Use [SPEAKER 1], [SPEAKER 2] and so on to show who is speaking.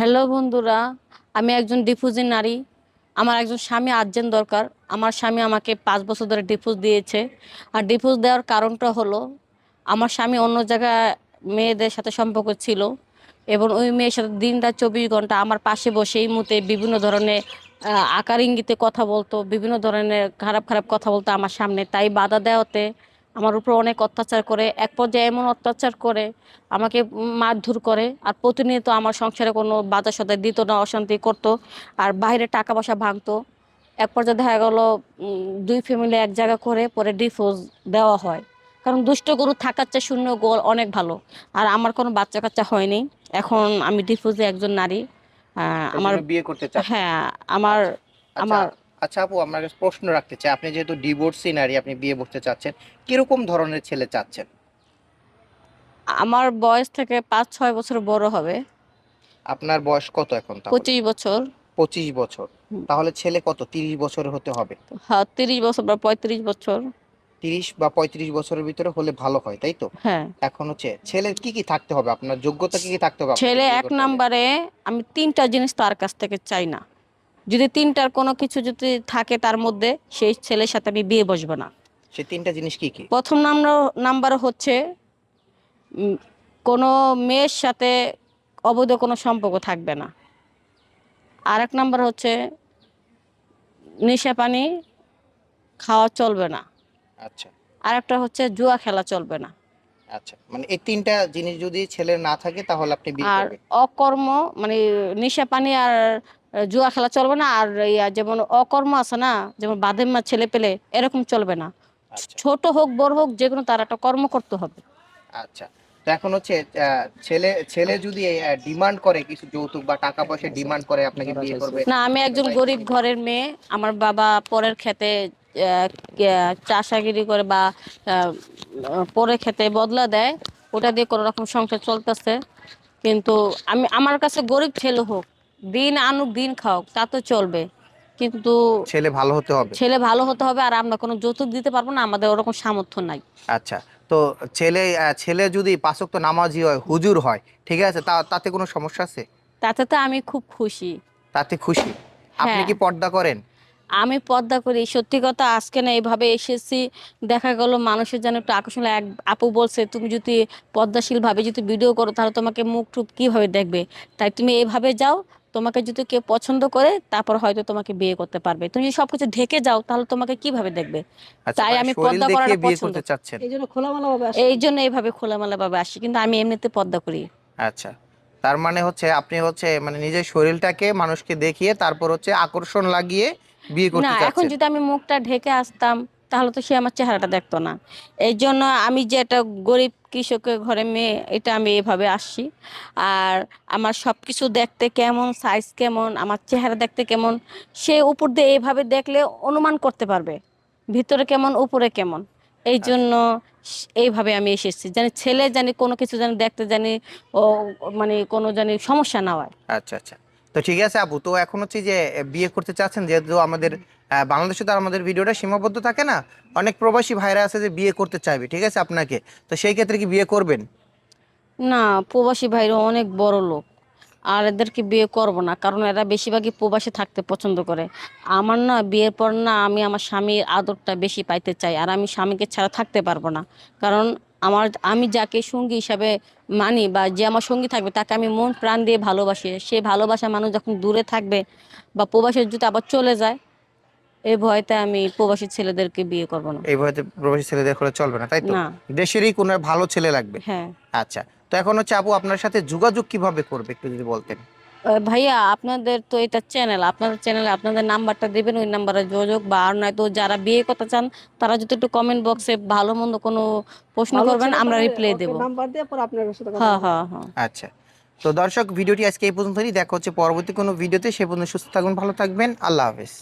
[SPEAKER 1] Hello বন্ধুরা, আমি একজন ডিফুজি নারী। আমার একজন স্বামী আর্জেন্ট দরকার। আমার স্বামী আমাকে পাঁচ বছর ধরে ডিফুজ দিয়েছে। আর ডিফুজ দেওয়ার কারণটা হলো, আমার স্বামী অন্য জায়গায় মেয়েদের সাথে সম্পর্ক ছিল এবং ওই মেয়ের সাথে দিনটা চব্বিশ ঘণ্টা আমার পাশে বসে এই মুহূর্তে বিভিন্ন ধরনের আকার ইঙ্গিতে কথা বলতো, বিভিন্ন ধরনের খারাপ খারাপ কথা বলতো আমার সামনে। তাই বাধা দেওয়াতে আমার উপর অনেক অত্যাচার করে এক পর্যায়ে এমন অত্যাচার করে আমাকে মারধর করে আর প্রতিনিয়ত আমার সংসারে কোনো বাধা সদাই দিত না অশান্তি করতো আর বাইরে টাকা পয়সা ভাঙতো। এক পর্যায়ে দেখা গেল দুই ফ্যামিলি এক জায়গা করে পরে ডিফোর্স দেওয়া হয়। কারণ দুষ্ট গরু থাকার চেয়ে শূন্য গোল অনেক ভালো। আর আমার কোনো বাচ্চা কাচ্চা হয়নি। এখন আমি ডিফোর্সে একজন নারী। আহ, আমার
[SPEAKER 2] বিয়ে করতে চান
[SPEAKER 1] হ্যাঁ আমার
[SPEAKER 2] আচ্ছা,
[SPEAKER 1] আমার
[SPEAKER 2] আচ্ছা আপু আপনার কাছে প্রশ্ন রাখতে চাই। আপনি যেহেতু ডিভোর্সি নারী আপনি বিয়ে করতে চাচ্ছেন কীরকম ধরনের ছেলে চাচ্ছেন?
[SPEAKER 1] আমার বয়স থেকে পাঁচ ছয় বছর বড় হবে।
[SPEAKER 2] আপনার বয়স কত এখন
[SPEAKER 1] পঁচিশ বছর।
[SPEAKER 2] পঁচিশ বছর। তাহলে ছেলে কত? তিরিশ বছরের হতে হবে।
[SPEAKER 1] হ্যাঁ তিরিশ বছর বা পঁয়ত্রিশ বছর।
[SPEAKER 2] তিরিশ বা পঁয়ত্রিশ বছরের ভিতরে হলে ভালো হয় তাই তো?
[SPEAKER 1] হ্যাঁ।
[SPEAKER 2] এখন হচ্ছে ছেলের কি কি থাকতে হবে? আপনার যোগ্যতা কি কি থাকতে হবে?
[SPEAKER 1] ছেলে এক? নাম্বারে আমি তিনটা জিনিস তার কাছ থেকে চাই না। যদি তিনটার কোনো কিছু যদি থাকে তার মধ্যে সেই ছেলের সাথে আমি বিয়ে বসবো না।
[SPEAKER 2] সে তিনটা জিনিস কি কি?
[SPEAKER 1] প্রথম নাম্বার নাম্বার হচ্ছে কোনো মেয়ের সাথে অবৈধ কোনো সম্পর্ক থাকবে না। আর এক নাম্বার হচ্ছে নেশা পানি খাওয়া চলবে না।
[SPEAKER 2] আচ্ছা।
[SPEAKER 1] আর একটা হচ্ছে জুয়া খেলা চলবে না।
[SPEAKER 2] আচ্ছা মানে এই তিনটা জিনিস যদি ছেলের না থাকে তাহলে আপনি
[SPEAKER 1] আর অকর্ম মানে নেশা পানি আর জুয়া খেলা চলবে না আর ইয়া যেমন অকর্ম আছে না যেমন বাদেম্মা ছেলে পেলে এরকম চলবে না।
[SPEAKER 2] আচ্ছা।
[SPEAKER 1] ছোট হোক বড় হোক যে কোনো তার একটা কর্ম করতে হবে।
[SPEAKER 2] আচ্ছা। তো এখন হচ্ছে ছেলে ছেলে যদি ডিমান্ড করে কিছু যৌতুক বা টাকা পয়সা ডিমান্ড করে আপনাকে বিয়ে করবে
[SPEAKER 1] না আমি একজন গরিব ঘরের মেয়ে আমার বাবা পরের খেতে চাষাগিরি করে বা পরের খেতে বদলা দেয় ওটা দিয়ে কোনো রকম সংসার চলতেছে। কিন্তু আমি আমার কাছে গরিব ছেলে হোক দিন আনুক দিন খাওক তা তো চলবে। কিন্তু
[SPEAKER 2] ছেলে ভালো হতে হবে।
[SPEAKER 1] ছেলে ভালো হতে হবে আর আমরা কোনো যৌতুক দিতে পারব না আমাদের ওরকম সামর্থ্য নাই।
[SPEAKER 2] আচ্ছা তো ছেলে ছেলে যদি পাঁচক্ত নামাজি হয় হুজুর হয় ঠিক আছে তা তাতে কোনো সমস্যা আছে?
[SPEAKER 1] তাতে তো আমি খুব খুশি।
[SPEAKER 2] তাতে খুশি? আপনি
[SPEAKER 1] হ্যাঁ।
[SPEAKER 2] কি পর্দা করেন?
[SPEAKER 1] আমি পর্দা করি সত্যি কথা আজকে না এইভাবে এসেছি দেখা গেল মানুষের যেন একটু আকর্ষণ এক আপু বলছে তুমি যদি পর্দাশীল ভাবে যদি ভিডিও করো তাহলে তোমাকে মুখ টুক কীভাবে দেখবে? তাই তুমি এইভাবে যাও তোমাকে যদি কেউ পছন্দ করে তারপর হয়তো তোমাকে বিয়ে করতে পারবে। তুমি যদি সবকিছু ঢেকে যাও তাহলে তোমাকে কীভাবে দেখবে?
[SPEAKER 2] আচ্ছা
[SPEAKER 1] তাই
[SPEAKER 2] মানে
[SPEAKER 1] আমি পর্দা করাটা
[SPEAKER 2] বিয়ে
[SPEAKER 1] পছন্দ।
[SPEAKER 2] করতে চাচ্ছেন।
[SPEAKER 3] এই জন্য খোলামেলা ভাবে আসে।
[SPEAKER 1] এই জন্য এইভাবে খোলামেলা ভাবে আসি কিন্তু আমি এমনিতে পর্দা করি।
[SPEAKER 2] আচ্ছা তার মানে হচ্ছে আপনি হচ্ছে মানে নিজের শরীরটাকে মানুষকে দেখিয়ে তারপর হচ্ছে আকর্ষণ লাগিয়ে বিয়ে করতে চাচ্ছেন
[SPEAKER 1] না এখন যদি আমি মুখটা ঢেকে আসতাম তাহলে তো সে আমার চেহারাটা দেখতো না। এই জন্য আমি যে একটা গরিব কৃষকের ঘরে মেয়ে, এটা আমি এভাবে আসছি। আর আমার সব কিছু দেখতে কেমন সাইজ কেমন, আমার চেহারা দেখতে কেমন, সে উপর দিয়ে এইভাবে দেখলে অনুমান করতে পারবে। ভিতরে কেমন, উপরে কেমন। এই জন্য এইভাবে আমি এসেছি। জানি ছেলে জানি কোনো কিছু জানি দেখতে জানি ও মানে কোনো জানি সমস্যা না হয়।
[SPEAKER 2] আচ্ছা আচ্ছা। তো ঠিক আছে আপু, তো এখন হচ্ছে যে বিয়ে করতে চাচ্ছেন, যেহেতু আমাদের বাংলাদেশে তো আমাদের ভিডিওটা সীমাবদ্ধ থাকে না, অনেক প্রবাসী ভাইরা আছে যে বিয়ে করতে চাইবে, ঠিক আছে আপনাকে? তো সেই ক্ষেত্রে কি বিয়ে করবেন?
[SPEAKER 1] না, প্রবাসী ভাইরা অনেক বড় লোক, আর এদেরকে বিয়ে করব না, কারণ এরা বেশিরভাগই প্রবাসে থাকতে পছন্দ করে। আমার না, বিয়ের পর না আমি আমার স্বামীর আদরটা বেশি পাইতে চাই, আর আমি স্বামীকে ছাড়া থাকতে পারব না, কারণ আমার আমি যাকে সঙ্গী হিসাবে মানি বা যে আমার সঙ্গী থাকবে তাকে আমি মন প্রাণ দিয়ে ভালোবাসি। সে ভালোবাসা মানুষ যখন দূরে থাকবে বা প্রবাসের যদি আবার চলে যায় এই ভয়তে আমি প্রবাসী ছেলেদেরকে বিয়ে করব না।
[SPEAKER 2] এই ভয়তে প্রবাসী ছেলেদের হলে চলবে না তাই তো?
[SPEAKER 1] না।
[SPEAKER 2] দেশেরই কোনো ভালো ছেলে লাগবে।
[SPEAKER 1] হ্যাঁ।
[SPEAKER 2] আচ্ছা তো এখন হচ্ছে আপু আপনার সাথে যোগাযোগ কীভাবে করবে একটু যদি বলতেন?
[SPEAKER 1] ভাইয়া আপনাদের তো এটা চ্যানেল আপনাদের চ্যানেলে আপনাদের নাম্বারটা দেবেন ওই নাম্বারে যোগাযোগ বা আর নয় তো যারা বিয়ে করতে চান তারা যদি একটু কমেন্ট বক্সে ভালো মন্দ কোনো প্রশ্ন করবেন আমরা
[SPEAKER 3] পেলে
[SPEAKER 1] রিপ্লাই দেবো।
[SPEAKER 3] নাম্বার দিয়ে পর আপনার সাথে কথা
[SPEAKER 1] হ্যাঁ হ্যাঁ হ্যাঁ।
[SPEAKER 2] আচ্ছা। তো দর্শক ভিডিওটি আজকে এই পর্যন্তই। দেখা হচ্ছে পরবর্তী কোনো ভিডিওতে। সে পর্যন্ত সুস্থ থাকুন ভালো থাকবেন। আল্লাহ হাফেজ।